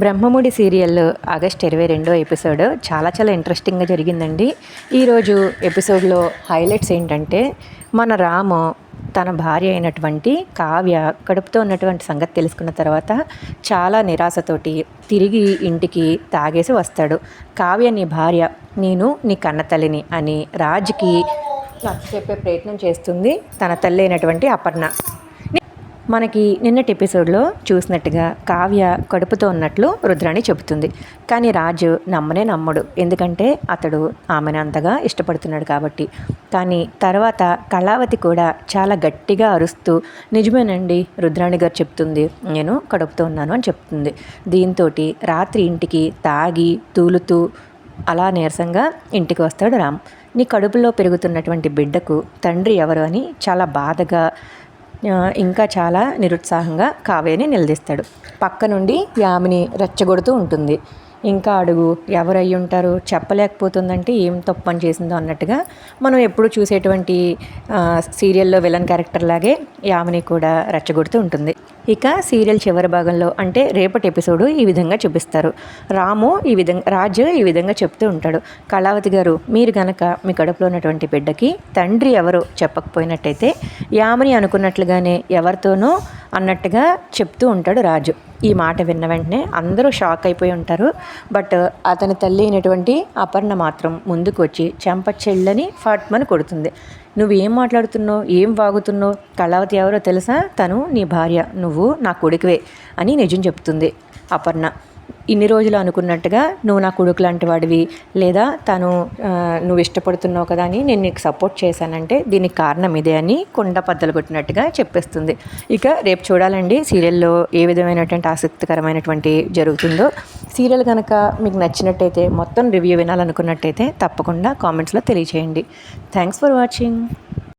Brahmamudi serial August ఇరవై రెండో episode చాలా చాలా ఇంట్రెస్టింగ్గా జరిగిందండి. ఈరోజు ఎపిసోడ్లో హైలైట్స్ ఏంటంటే మన రాము తన భార్య అయినటువంటి కావ్య కడుపుతో ఉన్నటువంటి సంగతి తెలుసుకున్న తర్వాత చాలా నిరాశతోటి తిరిగి ఇంటికి తాగేసి వస్తాడు. కావ్య నీ భార్య నేను నీ కన్న తల్లిని అని రాజ్కి నచ్చ చెప్పే ప్రయత్నం చేస్తుంది తన తల్లి అయినటువంటి అపర్ణ. మనకి నిన్నటి ఎపిసోడ్లో చూసినట్టుగా కావ్య కడుపుతో ఉన్నట్లు రుద్రాణి చెబుతుంది. కానీ రాజు నమ్మనే నమ్మడు. ఎందుకంటే అతడు ఆమెను అంతగా ఇష్టపడుతున్నాడు కాబట్టి. కానీ తర్వాత కళావతి కూడా చాలా గట్టిగా అరుస్తూ నిజమేనండి రుద్రాణి గారు చెప్తుంది. నేను కడుపుతో ఉన్నాను అని చెప్తుంది. దీంతో రాత్రి ఇంటికి తాగి తూలుతూ అలా నీరసంగా ఇంటికి వస్తాడు రామ్. నీ కడుపులో పెరుగుతున్నటువంటి బిడ్డకు తండ్రి ఎవరు అని చాలా బాధగా ఇంకా చాలా నిరుత్సాహంగా కావ్యని నిలదీస్తాడు. పక్క నుండి యామిని రెచ్చగొడుతూ ఉంటుంది. ఇంకా అడుగు ఎవరై ఉంటారు? చెప్పలేకపోతుందంటే ఏం తప్పు పని చేసిందో అన్నట్టుగా మనం ఎప్పుడు చూసేటువంటి సీరియల్లో విలన్ క్యారెక్టర్ లాగే యామిని కూడా రెచ్చగొడుతూ ఉంటుంది. ఇక సీరియల్ చివరి భాగంలో అంటే రేపటి ఎపిసోడు ఈ విధంగా చూపిస్తారు. రాము ఈ విధంగా రాజు ఈ విధంగా చెప్తూ ఉంటాడు. కళావతి గారు మీరు గనక మీ కడుపులో ఉన్నటువంటి బిడ్డకి తండ్రి ఎవరో చెప్పకపోయినట్టయితే యామిని అనుకున్నట్లుగానే ఎవరితోనో అన్నట్టుగా చెప్తూ ఉంటాడు రాజు. ఈ మాట విన్న వెంటనే అందరూ షాక్ అయిపోయి ఉంటారు. బట్ అతని తల్లి అయినటువంటి అపర్ణ మాత్రం ముందుకు వచ్చి చెంప చెల్లని ఫాట్మని కొడుతుంది. నువ్వు ఏం మాట్లాడుతున్నావు? ఏం వాగుతున్నావు? కళావతి ఎవరో తెలుసా? తను నీ భార్య. నువ్వు నా కొడుకువే అని నిజం చెప్తుంది అపర్ణ. ఇన్ని రోజులు అనుకున్నట్టుగా నువ్వు నా కొడుకు లాంటి వాడివి లేదా తను నువ్వు ఇష్టపడుతున్నావు కదా అని నేను నీకు సపోర్ట్ చేశానంటే దీనికి కారణం ఇదే అని కొండ పద్దలు కొట్టినట్టుగా చెప్పేస్తుంది. ఇక రేపు చూడాలండి సీరియల్లో ఏ విధమైనటువంటి ఆసక్తికరమైనటువంటి జరుగుతుందో. సీరియల్ కనుక మీకు నచ్చినట్టయితే మొత్తం రివ్యూ వినాలనుకున్నట్టయితే తప్పకుండా కామెంట్స్లో తెలియచేయండి. Thanks for watching